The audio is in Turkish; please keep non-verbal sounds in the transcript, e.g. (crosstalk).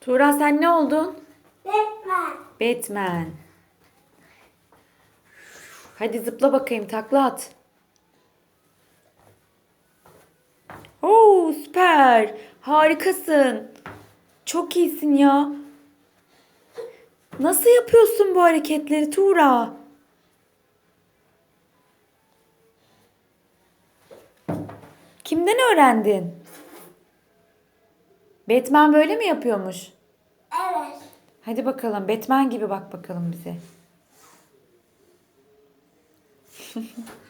Tuğra sen ne oldun? Batman. Batman. Hadi zıpla bakayım takla at. Oo süper. Harikasın. Çok iyisin ya. Nasıl yapıyorsun bu hareketleri Tuğra? Kimden öğrendin? Batman böyle mi yapıyormuş? Hadi bakalım Batman gibi bak bakalım bize. (laughs)